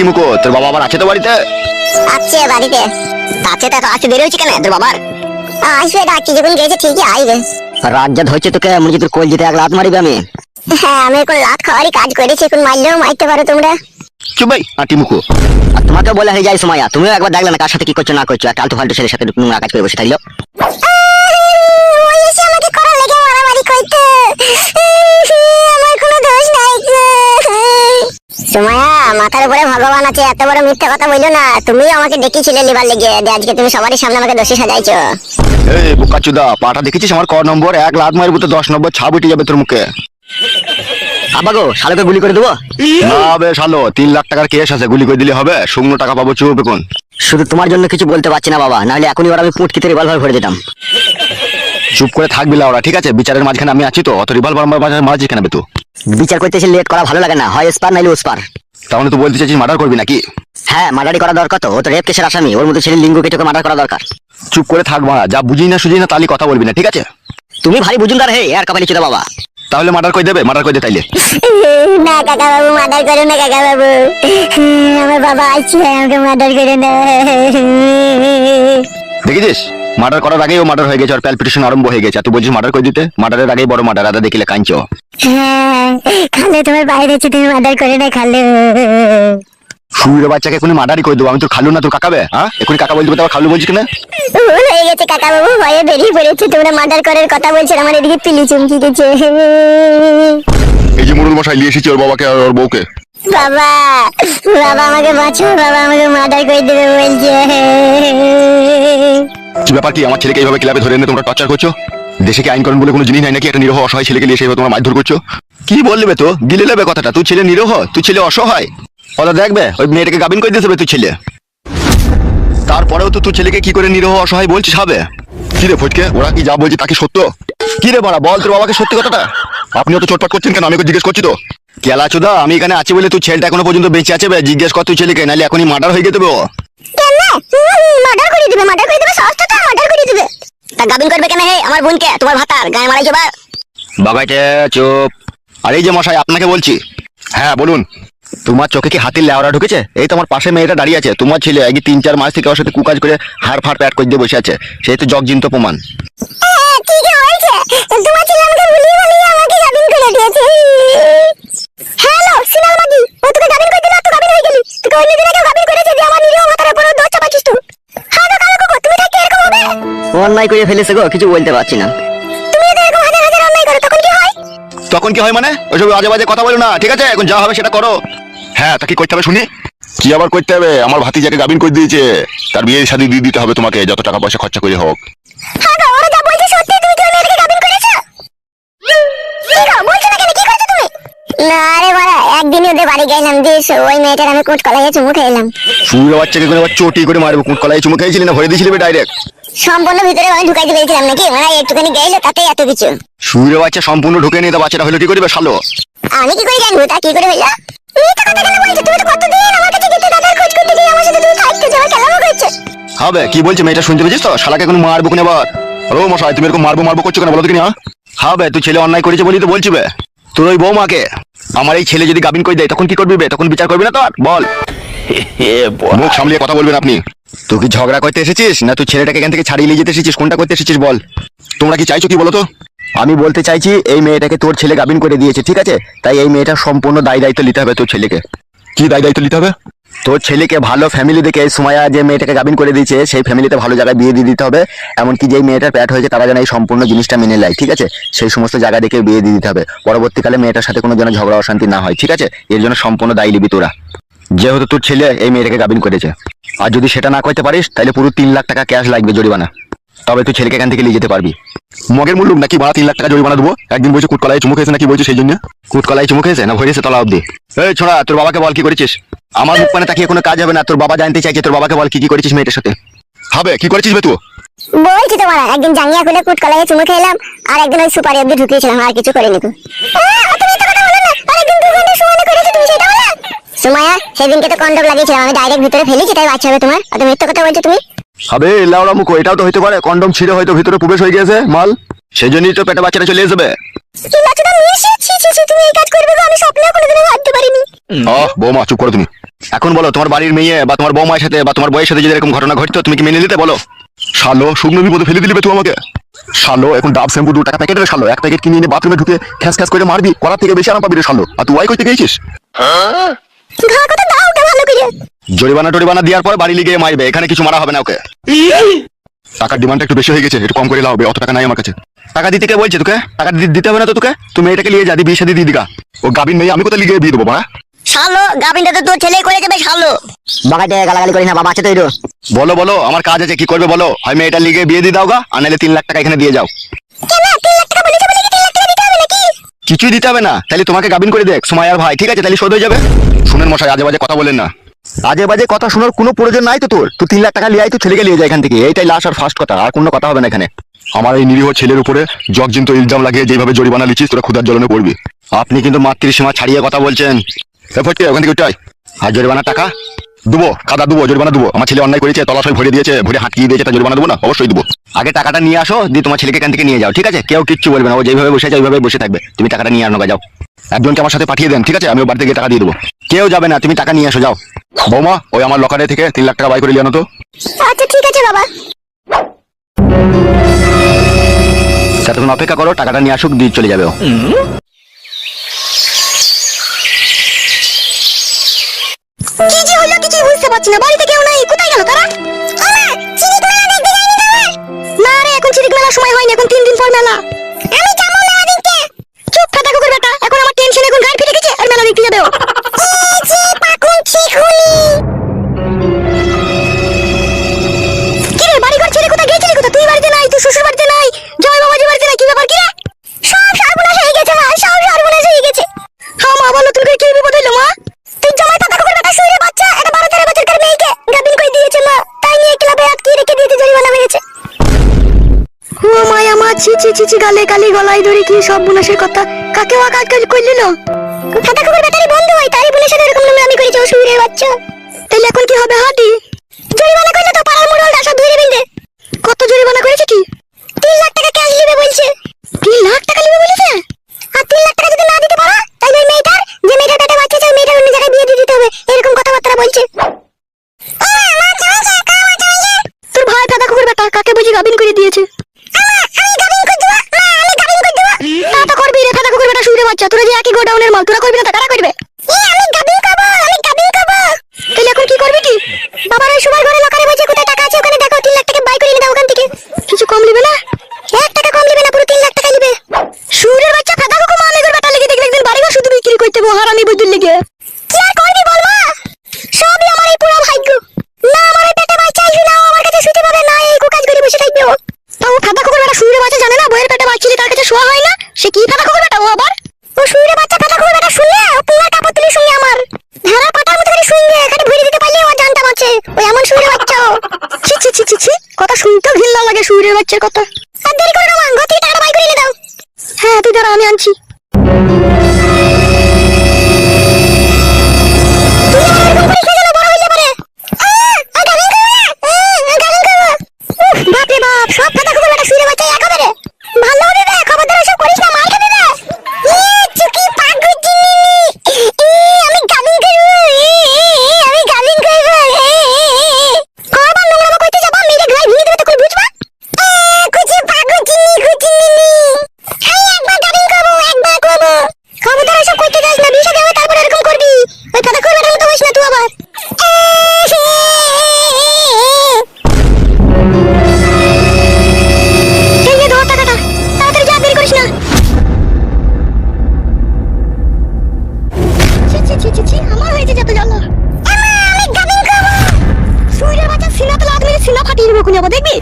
কিরে আটিমুকো তোর বাবা আবার আছে তো বাড়িতে? আছে বাড়িতে। তাছে তো আসতে দেরি হচ্ছে কেন? তোর বাবার? আসবে ডাকি যখন গেছে ঠিকই আইবে রাত যা ধরছে তোকে মনে তোর কোল যেতে এক লাত মারিবে আমি। হ্যাঁ আমি এখন লাত খাওয়ারই কাজ করেছি এখন মারলেও মারতে পারো তোমরা। চুপ ভাই আটিমুকো আর তোমাকে বলে হয়ে যায় সময় তুমিও একবার দেখলে না কার সাথে কি করছ না করছ একটা আলতু ফালতু ছেলের সাথে নোংরা কাজ করে বসে থাকল। আমাকে করার লেগে মারামারি করতে আমার কোনো দোষ নাই সময়া মাথার উপরে ভগবান আছে এত বড় মিথ্যা কথা বলল না তুমিও আমাকে ডেকেছিলে লিবার লেগে আজকে তুমি সবারই সামনে আমাকে দোষী সাজাইছো। এই বোকাচুদা পাটা দেখেছিস আমার ক নম্বর? এক লাত মারবো তো দশ নম্বর ছাপ উঠে যাবে তোর মুখে। আব্বা গো শালোকে গুলি করে দেবো? না বে শালো তিন লাখ টাকার কেস আছে গুলি করে দিলে হবে শুকনো টাকা পাবো চুপ এখন। শুধু তোমার জন্য কিছু বলতে পারছি না বাবা নাহলে এখনই ওরা আমি পুটকিতে রিভলভার ভরে দিতাম। চুপ করে থাকবি ওরা ঠিক আছে? বিচারের মাঝখানে আমি আছি তো অত রিভলভার মাঝে কেন বে তুই বিচার করতে এসে লেট করা ভালো লাগে না। হয় স্পার নাইলে ওস্পার তাহলে তুই বলতে চাইছিস মার্ডার করবি নাকি? হ্যাঁ মার্ডারি করা দরকার তো। ও তো রেপ কেসের আসামি। ওর মতো ছেলে লিঙ্গ কেটে মার্ডার করা দরকার। চুপ করে থাক মারা যা বুঝি না সুঝি না তাহলে কথা বলবি না ঠিক আছে? তুমি ভারী বুঝুনদার হে আর কপালি চুদা বাবা। তাহলে মার্ডার করে দেবে মার্ডার করে দে তাইলে। না কাকা বাবু মার্ডার করো না কাকা বাবু আমার বাবা আছে আমাকে মার্ডার করে না দেখেছিস মার্ডার করার আগেই ও মার্ডার হয়ে গেছে আর প্যালপিটেশন আরম্ভ হয়ে গেছে। আর তুই বলছিস মার্ডার করে দিতে? মার্ডারের আগেই বড় মার্ডার আদা দেখিলে কাঁদছো। হ্যাঁ খালে তোমার বাইরে আছে তুমি মার্ডার করে না খালে। শুয়ের বাচ্চাকে এখনই মার্ডারই করে দেবো। আমি তোর খালু না তোর কাকাবে হ্যাঁ? এখনই কাকা বলতে আবার খালু বলছিস কেন? ভুল হয়ে গেছে কাকা বাবু ভয়ে বেরিয়ে পড়েছে। তোমরা মার্ডার করার কথা বলছো আমার এদিকে পিলি চমকি গেছে। এই যে মুরুল মশাই নিয়ে এসেছি ওর বাবাকে আর ওর বউকে। বাবা বাবা আমাকে বাঁচো বাবা আমাকে মার্ডার করে দেবে বলছে। কি ব্যাপার কি? আমার ছেলেকে এইভাবে ক্লাবে ধরে এনে তোমরা টর্চার করছ? দেশে কি আইন কানুন বলে কোনো জিনিস নাই নাকি? একটা নিরহ অসহায় ছেলেকে নিয়ে সেইভাবে তোমরা মারধর করছ? কি বলবে তো? গিলে নেবে কথাটা। তুই ছেলে নিরহ, তুই ছেলে অসহায়। ওরা দেখবে, ওই মেয়েটাকে গাবিন করে দিতে তুই ছেলে। তারপরেও তো তুই ছেলেকে কি করে নিরহ অসহায় বলছিস হবে কি রে ফটকে? ওরা কি যা বলছে তা কি সত্য? কি রে বাড়া, বল তোর বাবাকে সত্যি কথাটা? আপনিও তো চটপট করছেন কেন? আমি জিজ্ঞেস করছি তো। কেলা চোদা, আমি এখানে আছি বলে তুই ছেলেটা এখনও পর্যন্ত বেঁচে আছে জিজ্ঞেস কর তুই ছেলেকে, নাহলে এখনই মার্ডার হয়ে হবে ও। মার্ডার করে দিবে মার্ডার করে দিবে সস্তা মার্ডার করে দিবে। তা গাবিন করবে কেন হে? আমার বোনকে তোমার ভাতার গায়ে মারাই যাবা বাবাইটে চুপ। আর এই যে মশাই আপনাকে বলছি। হ্যাঁ বলুন। তোমার চোখে কি হাতির লেওড়া ঢুকেছে? এই তোমার পাশে মেয়েটা দাঁড়িয়ে আছে। তোমার ছেলে এই তিন চার মাস থেকে ওর সাথে কুকাজ করে হাড় ফাড় প্যাট করে দিয়ে বসে আছে। সেই তো জগজিন্ত প্রমাণ। বলছে। তোমার ছেলে আমাকে ভুলিয়ে আমাকে গাবিন করে দিয়েছে। হ্যালো সিনাল অন্যায় করে ফেলেছে গো কিছু বলতে পারছি না। তুমি যদি এরকম হাজার হাজার অন্যায় করো তখন কি হয়? তখন কি হয় মানে? ওইসব আজে বাজে কথা বলো না ঠিক আছে? এখন যা হবে সেটা করো। হ্যাঁ তা কি করতে হবে শুনি? কি আবার করতে হবে? আমার ভাতিজাকে গাবিন করে দিয়েছে। তার বিয়ের শাদী দিয়ে দিতে হবে তোমাকে যত টাকা পয়সা খরচা করে হোক। হ্যাঁ গো ওরা যা বলছে সত্যি তুমি কি ওই গাবিন করেছ? কি গো বলছো না কেন? কি করেছ তুমি? না রে বাড়া একদিন ওদের বাড়ি গেলাম দিয়ে ওই মেয়েটার আমি কোট কলাইয়ে চুমু খেলাম। শুয়ে বাচ্চাকে কোনো আবার চটি করে মারবো কুট কলাই চুমু খেয়েছিলি না? ভরে দিয়েছিলি ডাইরেক্ট সম্পূর্ণ ভিতরে আমি ঢুকাইতে পেরেছিলাম নাকি? মানে একটুখানি গেইলো তাতেই এত কিছু। শুয়ে বাচ্চা সম্পূর্ণ ঢুকে নিয়ে তো বাচ্চাটা হলো কি করবে শালো? আমি কি করে জানব? তা কি করে হইল মিথ্যা কথা কেন বলছো? তুমি তো কতদিন আমার কাছে গেতে দাদার খোঁজ করতে গিয়ে আমার সাথে তুমি থাকতে যাওয়া কেলামো করছ। হবে কি বলছে মেয়েটা শুনতে পেয়েছিস তো? শালাকে এখন মারবো কোন আবার ও মশাই তুমি এরকম মারবো মারবো করছ কেন বলো তো কিনা? হবে তুই ছেলে অন্যায় করেছে বলি তো বলছি বে। তোর ওই বৌমাকে। আমার এই ছেলে যদি গাবিন করে দেয় তখন কি করবি বে? তখন বিচার করবি না তো আর? বল। মুখ সামলিয়ে কথা বলবেন আপনি। তুই কি ঝগড়া করতে এসেছিস? না তুই ছেলেটাকে এখান থেকে ছাড়িয়ে নিয়ে যেতে এসেছিস? কোনটা করতে এসেছিস বল? তোমরা কি চাইছো কি বলো তো? আমি বলতে চাইছি, এই মেয়েটাকে তোর ছেলে গাবিন করে দিয়েছে, ঠিক আছে? তাই এই মেয়েটার সম্পূর্ণ দায় দায়িত্ব নিতে হবে তোর ছেলেকে। কি দায় দায়িত্ব নিতে হবে? তোর ছেলেকে ভালো ফ্যামিলি দেখে সুমায়া যে মেয়েটাকে গাবিন করে দিয়েছে, সেই ফ্যামিলিতে ভালো জায়গায় বিয়ে দিয়ে দিতে হবে। এমনকি যেই মেয়েটার প্যাট হয়েছে, তারা যেন এই সম্পূর্ণ জিনিসটা মেনে নেয়, ঠিক আছে? সেই সমস্ত জায়গা দেখে বিয়ে দিয়ে দিতে হবে। পরবর্তীকালে মেয়েটার সাথে কোনো যেন ঝগড়া অশান্তি না হয়, ঠিক আছে? এর জন্য সম্পূর্ণ দায়ী নিবি তোরা। যেহেতু তোর ছেলে এই মেয়েটাকে গাবিন করেছে। আর যদি সেটা না করতে পারিস তাহলে পুরো তিন লাখ টাকা ক্যাশ লাগবে জরিমানা। তবে তুই ছেলেকে এখান থেকে নিয়ে যেতে পারবি। মগের মূল্য নাকি বাড়া তিন লাখ টাকা জরিমানা দেবো? একদিন বলছে কুটকলায় চুমুক হয়েছে নাকি বলছে সেই জন্য। কুটকলায় চুমুক হয়েছে না ভরেছে তলা অব্দি এই ছোড়া তোর বাবাকে বল কি করেছিস? আমার মুখ মানে তাকিয়ে কোনো কাজ হবে না। তোর বাবা জানতে চাইছে তোর বাবাকে বল কি কি করেছিস মেয়েটার সাথে। হবে কি করেছিস বে তুই? বলছি তোমার একদিন জাঙ্গিয়া খুলে কুট কলাইয়ে চুমু খেলাম আর একদিন ওই সুপারি অব্দি ঢুকিয়েছিলাম আর কিছু করিনি তো। সুমায়া সেদিনকে তো কন্ডম লাগিয়েছিলাম আমি ডাইরেক্ট ভিতরে ফেলেছি তাই বাচ্চা হবে তোমার। অত মিথ্যা কথা বলছো তুমি? হবে লাউড়া মুখো এটাও তো হইতে পারে কন্ডম ছিঁড়ে হয়তো ভিতরে প্রবেশ হয়ে গেছে মাল। সেই জন্যই তো পেটে বাচ্চাটা চলে যাবে কি বাচ্চাটা মিশে ছি ছি ছি তুমি এই কাজ করবে গো আমি স্বপ্নেও কোনোদিনও ভাবতে পারিনি। আহ বৌমা চুপ করো তুমি। এখন বলো তোমার বাড়ির মেয়ে বা তোমার বৌমার সাথে বা তোমার বয়ের সাথে যদি এরকম ঘটনা ঘটতো তুমি কি মেনে নিতে বলো? শালো শুকনো বিপদে ফেলে দিলে তুই আমাকে। শালো এখন ডাব শ্যাম্পু দু টাকা প্যাকেটের শালো। এক প্যাকেট কিনে এনে বাথরুমে ঢুকে খ্যাস খ্যাস করে মারবি করার থেকে বেশি আরাম পাবি রে শালো। আর তুই ওয়াই করতে গেছিস? ঘা কথা দাও ভালো করে। জরিমানা টরিমানা দেওয়ার পর বাড়ি লিগে মারবে এখানে কিছু মারা হবে না ওকে। টাকার ডিমান্ড একটু বেশি হয়ে গেছে একটু কম করে লাও অত টাকা নাই আমার কাছে। টাকা দিতে কে বলছে তোকে? টাকা দিতে হবে না তো তোকে? তুমি এটাকে নিয়ে যা দি বিয়ে দিয়ে দিগা। ও গাবিন মেয়ে আমি কোথায় লিগে বিয়ে দেবো বাড়া? শালো গাবিনটা তো তোর ছেলেই করে যাবে শালো। গালাগালি করিস না বাবা আছে তো এরো বলো বলো আমার কাজ আছে কি করবে বলো? হয় মেয়েটা লিগে বিয়ে দিয়ে দাও গা আর নাহলে তিন লাখ টাকা এখানে দিয়ে যাও। কেন? তিন লাখ টাকা বলে কিছুই দিতে হবে না। তাহলে তোমাকে গাবিন করে দেখ। সময় আর ভাই, ঠিক আছে? তাহলে শোধ হয়ে যাবে। শুনেন মশাই আজে বাজে কথা বলেন না। আজে বাজে কথা শোনার কোনো প্রয়োজন নাই তো তোর? তুই তিন লাখ টাকা লিয়ে তো ছেলেকে নিয়ে যায় এখান থেকে। এইটাই লাস্ট আর ফার্স্ট কথা। আর কোনো কথা হবে না এখানে। আমার এই নিরীহ ছেলের উপরে জগজিন্ত ইলজাম লাগিয়ে যেভাবে জরিমানা লিখিস, তোরা ক্ষুদার জ্বলনে পড়বি। আপনি কিন্তু মাতৃসীমা ছাড়িয়ে কথা বলছেন। ফটকে, ওখান থেকে উঠাই আর জরিমানা টাকা? দেবো কাদা দেবো জরিমানা দেবো। আমার ছেলে অন্যায় করেছে তলাশয় ভরে দিয়েছে ভরে হাঁকিয়ে দিয়েছে তা জরিমানা দেবো না? অবশ্যই দেবো। আগে টাকাটা নিয়ে আসো দিয়ে তোমার ছেলেকে এখান থেকে নিয়ে যাও ঠিক আছে? কেউ কিচ্ছু বলবে না ও যেভাবে বসে আছে ওইভাবে বসে থাকবে। তুমি টাকাটা নিয়ে আনো যাও। একজনকে আমার সাথে পাঠিয়ে দেন ঠিক আছে? আমি বাড়িতে গিয়ে টাকা দিয়ে দেবো। কেউ যাবে না তুমি টাকা নিয়ে আসো যাও। বৌমা ওই আমার লকারে থেকে তিন লাখ টাকা বাই করে আনো তো। আচ্ছা ঠিক আছে বাবা। ততক্ষণ অপেক্ষা করো টাকাটা নিয়ে আসুক দিয়ে চলে যাবে ও কি যে হলো কিছুই বুঝতে পারছি না। বাড়িতে কেউ নাই, কোথায় গেল তারা? না রে, এখন চিনিক মেলার সময় হয়নি, এখন তিন দিন পর মেলা। ছি ছি ছি ছি গালে গালি গলায় ধরে কি সব বুনাসের কথা? কাকে ওয়া কাজ কাজ করলিল ফাটা কুকুর বন্ধু হয় বোনের সাথে এরকম নোংরামি করেছে ও বাচ্চা। তাহলে এখন কি হবে হাঁটি জরিমানা করলে তো পাড়ার মোড়লটা সব ধরে বেঁধে কত জরিমানা করেছে কি তিন লাখ টাকা ক্যাশ নেবে বলছে তিন লাখ টাকা নেবে বলেছে আর তিন লাখ টাকা যদি না দিতে পারো তাহলে ওই মেয়েটার যে মেয়েটার পেটে বাচ্চা আছে ওই মেয়েটার অন্য জায়গায় বিয়ে দিয়ে দিতে হবে এরকম কথাবার্তা বলছে তোর ভাই ফাদা কুকুর বেটা কাকে বুঝি গাবিন করে দিয়েছে তা তো করবি রে বাচ্চা তোরা যে একই গোডাউনের মাল তোরা করবি না তা কারা করবে? খুনি দেখবি?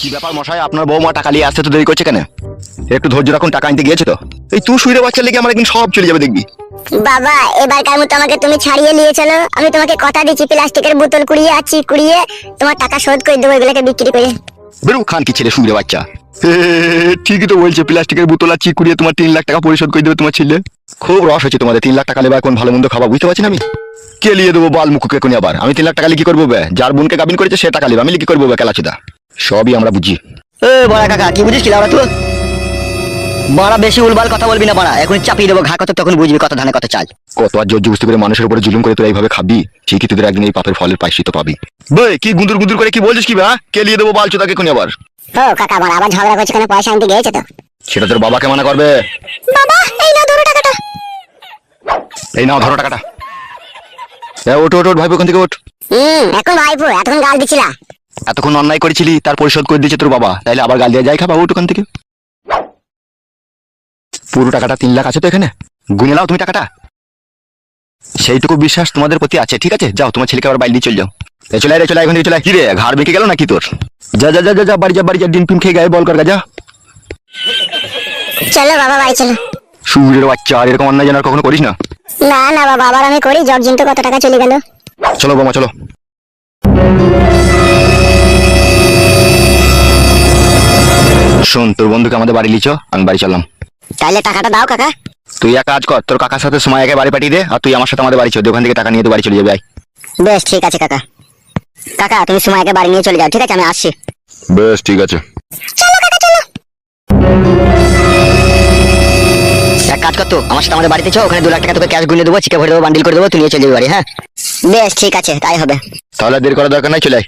কি ব্যাপার মশাই? আপনার বৌমা টাকা নিয়ে আসতে তো দেরি করছে কেন? একটু ধৈর্য রাখুন টাকা আনতে গিয়েছে তো। এই তুই শুয়ে বাচ্চা লেগে আমার একদিন সব চলে যাবে দেখবি। বাবা এবারকার মতো আমাকে তুমি ছাড়িয়ে নিয়ে চলো আমি তোমাকে কথা দিচ্ছি প্লাস্টিকের বোতল কুড়িয়ে আছি কুড়িয়ে তোমার টাকা শোধ করে দেবো এগুলোকে বিক্রি করে। বেরু খান কি ছেলে শুয়ে বাচ্চা। ঠিকই তো বলছে প্লাস্টিকের বোতল আর চিক কুড়িয়ে তোমার তিন লাখ টাকা পরিশোধ করে দেবে তোমার ছেলে। খুব রস হচ্ছে তোমাদের তিন লাখ টাকা লেবা এখন ভালো মন্দ খাওয়া বুঝতে পারছি না আমি? কেলিয়ে দেবো বাল মুখকে কোনি আবার। আমি তিন লাখ টাকা লিখি করব বে। যার বোনকে গাবিন করেছে সে টাকা লিবে। আমি লিখি করব বে খেলাচুদা সবই আমরা বুঝি। এ বড়া কাকা কি বুঝিস কি লাউরা তুই? বেশি উলবাল কথা বলবি না বড়া। এখন চাপিয়ে দেবো ঘা কত তখন বুঝবি কত ধানে কত চাল। কত আর জোর বুঝতে করে মানুষের উপরে জুলুম করে তোরা এইভাবে খাবি? ঠিকই তোদের একদিন এই পাপের ফলের পাইসি তো পাবি। বে কি গুন্দুর গুন্দুর করে কি বলছিস কি বে হ্যাঁ? কেলিয়ে দেবো বাল চুদাকে কোনি আবার। ও কাকা আমার আবার ঝগড়া করছে কেন পয়সা আনতে গিয়েছে তো। সেটা তোর বাবাকে মানা করবে। বাবা এই নাও ধরো টাকাটা। এই নাও ধরো টাকাটা। এ, ওঠ ওঠ ওঠ ভাইপো ওখান থেকে ওঠ। হুম এখন ভাইপো এতক্ষণ গাল দিছিলা। এতক্ষণ অন্যায় করেছিলি তার পরিশোধ করে দিয়েছে তোর বাবা। তাইলে আবার গাল দিয়ে যাই খাবা ওঠ ওখান থেকে। পুরো টাকাটা তিন লাখ আছে তো এখানে। গুনে নাও তুমি টাকাটা। সেইটুকু বিশ্বাস তোমাদের প্রতি আছে ঠিক আছে? যাও তোমার ছেলেকে আবার বাইরে চলে যাও। চলে চলে এখান থেকে চলে। কি রে ঘাড় বেঁকে গেল নাকি তোর? যা যা যা যা, বাড়ি যা বাড়ি যা ডিম ফিম খেয়ে গায়ে বল কর যা চলো বাবা বাড়ি চলো। সুরের বাচ্চা আর এরকম অন্যায় যেন আর কখনো করিস না। না না বাবা আবার আমি করি জর্জিন তো কত টাকা চলে গেল। চলো বোমা চলো। শোন তোর বন্ধুকে আমাদের বাড়ি লিচ আমি বাড়ি চললাম। তাহলে টাকাটা দাও কাকা। তুই এক কাজ কর তোর কাকার সাথে সময় একে বাড়ি পাঠিয়ে দে আর তুই আমার সাথে আমাদের বাড়ি চল ওখান থেকে টাকা নিয়ে তো বাড়ি চলে যাবে। বেশ ঠিক আছে কাকা। কাকা তুমি সময় বাড়ি নিয়ে চলে যাও ঠিক আছে? আমি আসছি। বেশ ঠিক আছে। চলো কাকা চলো। এক কাজ কর তো আমার সাথে আমাদের বাড়িতে চো ওখানে দু লাখ টাকা তোকে ক্যাশ গুনে দেবো চিকে ভরে দেবো বান্ডিল করে দেবো তুই নিয়ে চলে যাবি বাড়ি হ্যাঁ? বেশ ঠিক আছে তাই হবে। তাহলে দেরি করার দরকার নাই চলে আয়।